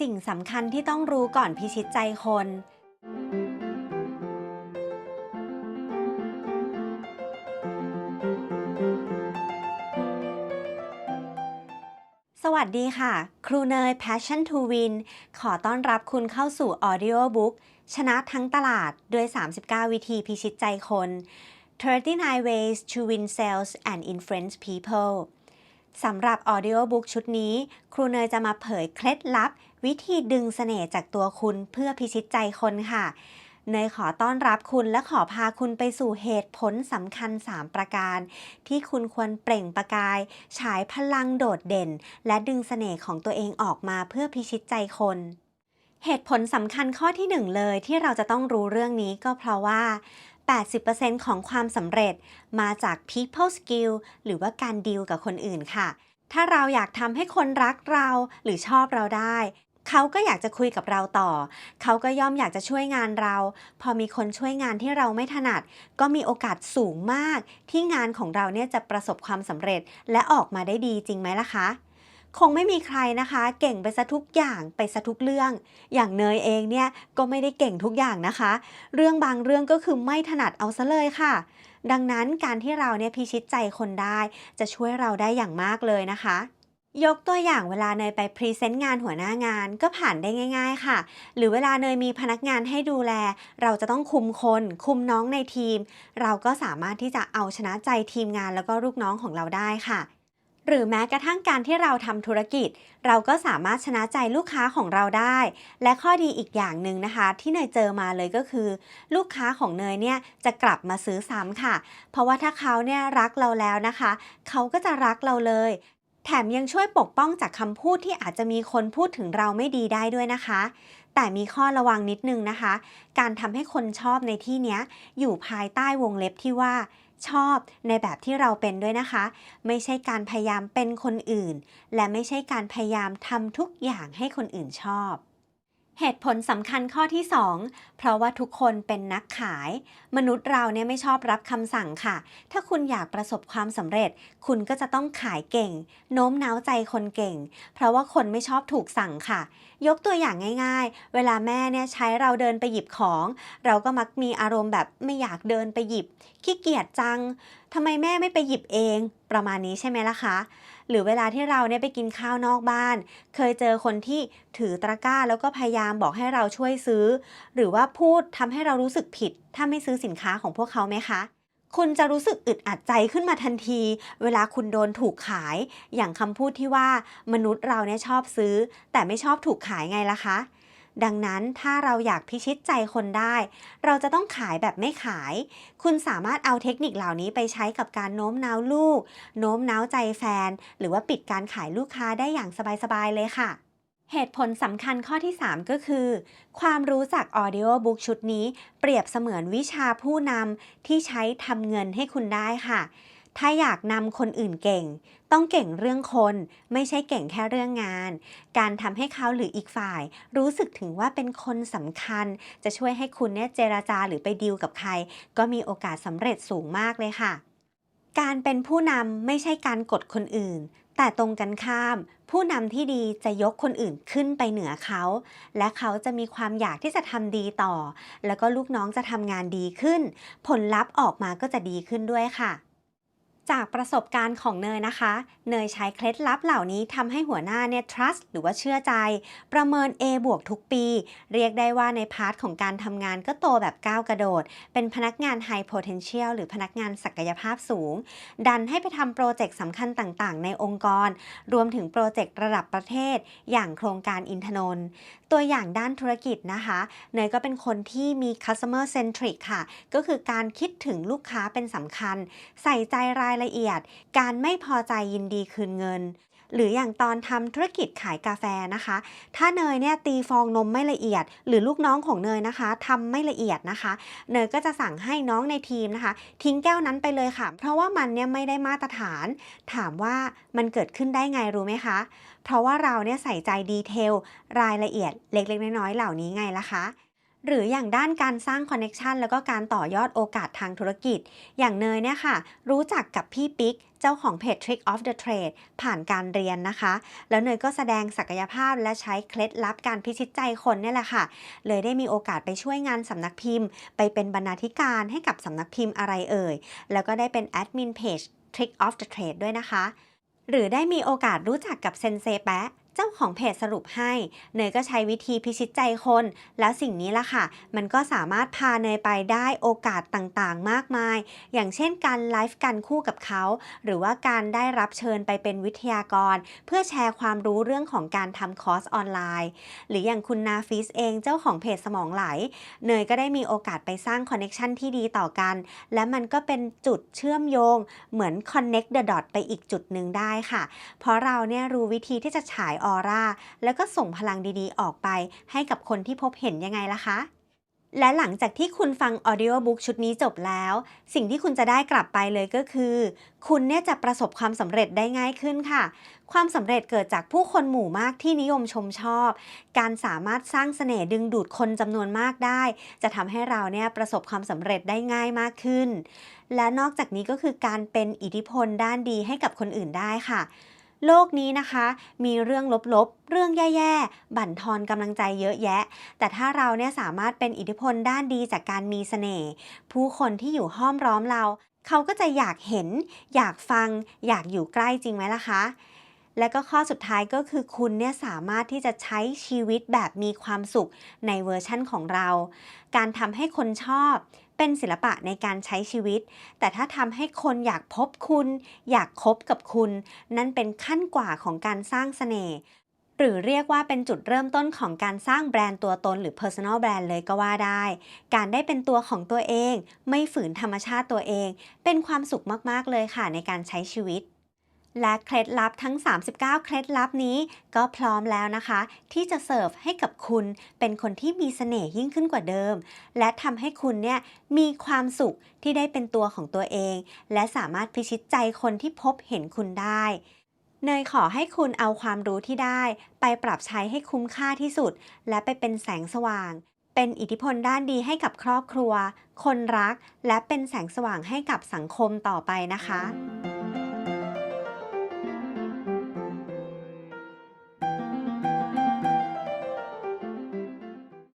สิ่งสำคัญที่ต้องรู้ก่อนพิชิตใจคน สวัสดีค่ะ ครูเนย Passion to Win ขอต้อนรับคุณเข้าสู่ Audio Book ชนะทั้งตลาดด้วย 39 วิธีพิชิตใจคน 39 ways to win sales and influence people สำหรับ Audio Book ชุดนี้ ครูเนยจะมาเผยเคล็ดลับ วิธีดึงเสน่ห์จากตัวคุณเพื่อพิชิตใจคนค่ะ เนยขอต้อนรับคุณและขอพาคุณไปสู่เหตุผลสำคัญ 3 ประการ ที่คุณควรเปล่งประกาย ฉายพลังโดดเด่น และดึงเสน่ห์ของตัวเองออกมาเพื่อพิชิตใจคนเหตุผลสำคัญข้อที่หนึ่งเลยที่เราจะต้องรู้เรื่องนี้ก็เพราะว่า 80%ของความสำเร็จมาจาก people skill หรือว่าการดีลกับคนอื่นค่ะ ถ้าเราอยากทำให้คนรักเราหรือชอบเราได้ เขาก็อยากจะคุยกับเราต่อ เขาก็ย่อมอยากจะช่วยงานเรา พอมีคนช่วยงานที่เราไม่ถนัด ก็มีโอกาสสูงมาก ที่งานของเราเนี่ยจะประสบความสำเร็จและออกมาได้ดีจริงไหมล่ะคะ คงไม่มีใครนะคะ เก่งไปซะทุกอย่างไปซะทุกเรื่อง อย่างเนยเองเนี่ยก็ไม่ได้เก่งทุกอย่างนะคะ เรื่องบางเรื่องก็คือไม่ถนัดเอาซะเลยค่ะดังนั้นการที่เราเนี่ยพิชิตใจคนได้ จะช่วยเราได้อย่างมากเลยนะคะ ยกตัวอย่างเวลาเนยไปพรีเซนต์งานหัวหน้างานก็ผ่านได้ง่าย ๆ ค่ะ หรือเวลาเนยมีพนักงานให้ดูแล เราจะต้องคุมคน คุมน้องในทีม เราก็สามารถที่จะเอาชนะใจทีมงานแล้วก็ลูกน้องของเราได้ค่ะ หรือแม้กระทั่งการที่เราทำธุรกิจ เราก็สามารถชนะใจลูกค้าของเราได้ และข้อดีอีกอย่างหนึ่งนะคะ ที่เนยเจอมาเลยก็คือ ลูกค้าของเนยเนี่ยจะกลับมาซื้อซ้ำค่ะ เพราะว่าถ้าเขาเนี่ยรักเราแล้วนะคะ เขาก็จะรักเราเลย แถมยังช่วยปกป้องจากคำพูดที่อาจจะมีคนพูดถึงเราไม่ดีได้ด้วยนะคะ แต่มีข้อระวังนิดนึงนะคะ การทำให้คนชอบในที่นี้อยู่ภายใต้วงเล็บที่ว่าชอบในแบบที่เราเป็นด้วยนะคะ ไม่ใช่การพยายามเป็นคนอื่น และไม่ใช่การพยายามทำทุกอย่างให้คนอื่นชอบ เหตุผลสำคัญข้อที่ 2 เพราะว่าทุกคนเป็นนักขาย มนุษย์เราเนี่ยไม่ชอบรับคำสั่งค่ะ ถ้าคุณอยากประสบความสำเร็จ คุณก็จะต้องขายเก่ง โน้มน้าวใจคนเก่ง เพราะว่าคนไม่ชอบถูกสั่งค่ะ ยกตัวอย่างง่าย ๆ เวลาแม่เนี่ยใช้เราเดินไปหยิบของ เราก็มักมีอารมณ์แบบไม่อยากเดินไปหยิบขี้เกียจจังทำไมแม่ไม่ไปหยิบเอง ประมาณนี้ใช่ไหมล่ะคะ หรือเวลาที่เราเนี่ยไปกินข้าวนอกบ้าน เคยเจอคนที่ถือตะกร้าแล้วก็พยายามบอกให้เราช่วยซื้อ หรือว่าพูดทำให้เรารู้สึกผิด ถ้าไม่ซื้อสินค้าของพวกเขาไหมคะคุณจะรู้สึกอึดอัดใจขึ้นมาทันที เวลาคุณโดนถูกขาย อย่างคำพูดที่ว่ามนุษย์เราเนี่ยชอบซื้อ แต่ไม่ชอบถูกขายไงล่ะคะ ดังนั้นถ้าเราอยากพิชิตใจคนได้ เราจะต้องขายแบบไม่ขาย คุณสามารถเอาเทคนิคเหล่านี้ไปใช้กับการโน้มน้าวลูก โน้มน้าวใจแฟน หรือว่าปิดการขายลูกค้าได้อย่างสบายๆเลยค่ะเหตุผลสำคัญข้อที่ 3 ก็คือ ความรู้จาก Audio Book ชุดนี้ เปรียบเสมือนวิชาผู้นำที่ใช้ทำเงินให้คุณได้ค่ะ ถ้าอยากนำคนอื่นเก่ง ต้องเก่งเรื่องคน ไม่ใช่เก่งแค่เรื่องงาน การทำให้เขาหรืออีกฝ่าย รู้สึกถึงว่าเป็นคนสำคัญ จะช่วยให้คุณเนี่ยเจราจาหรือไปดีลกับใคร ก็มีโอกาสสำเร็จสูงมากเลยค่ะ การเป็นผู้นำไม่ใช่การกดคนอื่นแต่ตรงกันข้าม ผู้นำที่ดีจะยกคนอื่นขึ้นไปเหนือเขา และเขาจะมีความอยากที่จะทำดีต่อ แล้วก็ลูกน้องจะทำงานดีขึ้น ผลลัพธ์ออกมาก็จะดีขึ้นด้วยค่ะ จากประสบการณ์ของเนยนะคะ เนยใช้เคล็ดลับเหล่านี้ทำให้หัวหน้าเนี่ย trust หรือว่าเชื่อใจ ประเมิน A บวกทุกปี เรียกได้ว่าในพาร์ทของการทำงานก็โตแบบก้าวกระโดด เป็นพนักงาน High Potential หรือพนักงานศักยภาพสูง ดันให้ไปทำโปรเจกต์สำคัญต่างๆ ในองค์กร รวมถึงโปรเจกต์ระดับประเทศ อย่างโครงการอินทนนท์ตัวอย่างด้านธุรกิจนะคะ เนยก็เป็นคนที่มี customer centric ค่ะ ก็คือการคิดถึงลูกค้าเป็นสำคัญ ใส่ใจรายละเอียด การไม่พอใจยินดีคืนเงิน หรืออย่างตอนทำธุรกิจขายกาแฟนะคะ ถ้าเนยเนี่ยตีฟองนมไม่ละเอียด หรือลูกน้องของเนยนะคะทำไม่ละเอียดนะคะ เนยก็จะสั่งให้น้องในทีมนะคะ ทิ้งแก้วนั้นไปเลยค่ะ เพราะว่ามันเนี่ยไม่ได้มาตรฐาน ถามว่ามันเกิดขึ้นได้ไงรู้ไหมคะ เพราะว่าเราเนี่ยใส่ใจดีเทลรายละเอียดเล็กๆน้อยๆเหล่านี้ไงล่ะคะ หรืออย่างด้านการสร้างคอนเน็ชันแล้วก็การต่อยอดโอกาสทางธุรกิจ อย่างเนยเนี่ยค่ะ รู้จักกับพี่ปิ๊ก เจ้าของเพจ Trick of the Trade ผ่านการเรียนนะคะ แล้วเนยก็แสดงศักยภาพและใช้เคล็ดลับการพิชิตใจคนนี่แหละค่ะ เลยได้มีโอกาสไปช่วยงานสำนักพิมพ์ ไปเป็นบรรณาธิการให้กับสำนักพิมพ์อะไรเอ่ย แล้วก็ได้เป็นแอดมินเพจ Trick of the Trade ด้วยนะคะ หรือได้มีโอกาสรู้จักกับเซนเซแปะ เจ้าของเพจสรุปให้เนยก็ใช้วิธีพิชิตใจคน แล้วสิ่งนี้ล่ะค่ะ มันก็สามารถพาเนยไปได้โอกาสต่างๆ มากมาย อย่างเช่นการไลฟ์กันคู่กับเขา หรือว่าการได้รับเชิญไปเป็นวิทยากร เพื่อแชร์ความรู้เรื่องของการทำคอร์สออนไลน์ หรืออย่างคุณนาฟิสเองเจ้าของเพจสมองไหล เนยก็ได้มีโอกาสไปสร้างคอนเน็ชันที่ดีต่อกัน และมันก็เป็นจุดเชื่อมโยง เหมือน connect the dot ไปอีกจุดหนึ่งได้ค่ะ เพราะเราเนี่ยรู้วิธีที่จะฉายออร่า แล้วก็ส่งพลังดีๆ ออกไป ให้กับคนที่พบเห็นยังไงล่ะคะ และหลังจากที่คุณฟัง Audiobook ชุดนี้จบแล้ว สิ่งที่คุณจะได้กลับไปเลยก็คือ คุณเนี่ยจะประสบความสำเร็จได้ง่ายขึ้นค่ะ ความสำเร็จเกิดจากผู้คนหมู่มากที่นิยมชมชอบ การสามารถสร้างเสน่ห์ดึงดูดคนจำนวนมากได้ จะทำให้เราเนี่ยประสบความสำเร็จได้ง่ายมากขึ้น และนอกจากนี้ก็คือการเป็นอิทธิพลด้านดีให้กับคนอื่นได้ค่ะ โลกนี้นะคะ มีเรื่องลบๆ เรื่องแย่ๆ บั่นทอนกำลังใจเยอะแยะ แต่ถ้าเราเนี่ยสามารถเป็นอิทธิพลด้านดีจากการมีเสน่ห์ ผู้คนที่อยู่ห้อมร้อมเรา เขาก็จะอยากเห็น อยากฟัง อยากอยู่ใกล้จริงไหมล่ะคะ และก็ข้อสุดท้ายก็คือคุณเนี่ยสามารถที่จะใช้ชีวิตแบบมีความสุขในเวอร์ชั่นของเรา การทำให้คนชอบเป็นศิลปะในการใช้ชีวิต แต่ถ้าทำให้คนอยากพบคุณ อยากคบกับคุณ นั่นเป็นขั้นกว่าของการสร้างเสน่ห์หรือเรียกว่าเป็นจุดเริ่มต้นของการสร้างแบรนด์ตัวตนหรือ personal brand เลยก็ว่าได้ การได้เป็นตัวของตัวเอง ไม่ฝืนธรรมชาติตัวเอง เป็นความสุขมาก ๆ เลยค่ะในการใช้ชีวิต และเคล็ดลับทั้ง 39 เคล็ดลับนี้ ก็พร้อมแล้วนะคะ ที่จะเสิร์ฟให้กับคุณเป็นคนที่มีเสน่ห์ยิ่งขึ้นกว่าเดิม และทำให้คุณเนี่ยมีความสุขที่ได้เป็นตัวของตัวเอง และสามารถพิชิตใจคนที่พบเห็นคุณได้เนยขอให้คุณเอาความรู้ที่ได้ ไปปรับใช้ให้คุ้มค่าที่สุด และไปเป็นแสงสว่าง เป็นอิทธิพลด้านดีให้กับครอบครัว คนรัก และเป็นแสงสว่างให้กับสังคมต่อไปนะคะ